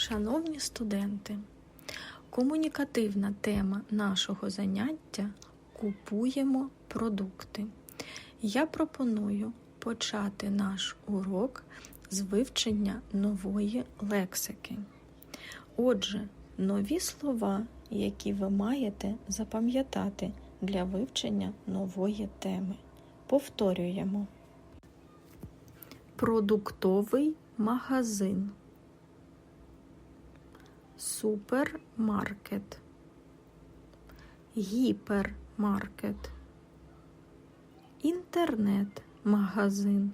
Шановні студенти, комунікативна тема нашого заняття Купуємо продукти. Я пропоную почати наш урок з вивчення нової лексики. Отже, нові слова, які ви маєте запам'ятати для вивчення нової теми. Повторюємо. Продуктовий магазин. Супермаркет. Гіпермаркет. Інтернет-магазин.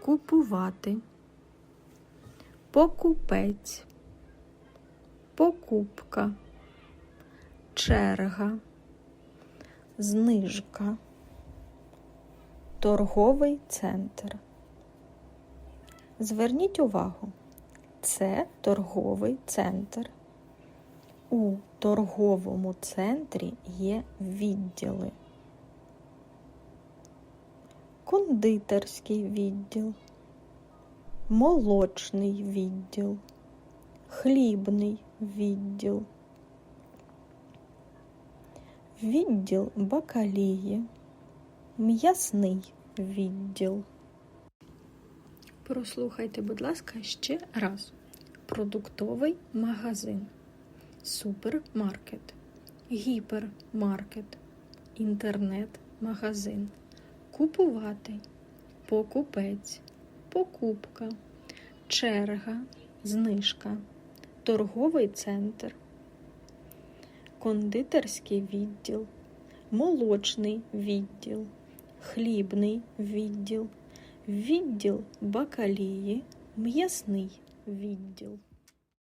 Купувати. Покупець. Покупка. Черга. Знижка. Торговий центр. Зверніть увагу, це торговий центр. У торговому центрі є відділи. Кондитерський відділ, молочний відділ, хлібний відділ, відділ бакалії, м'ясний відділ. Прослухайте, будь ласка, ще раз. Продуктовий магазин, супермаркет, гіпермаркет, інтернет-магазин, купувати, покупець, покупка, черга, знижка, торговий центр, кондитерський відділ, молочний відділ, хлібний відділ відділ бакалії, м'ясний відділ.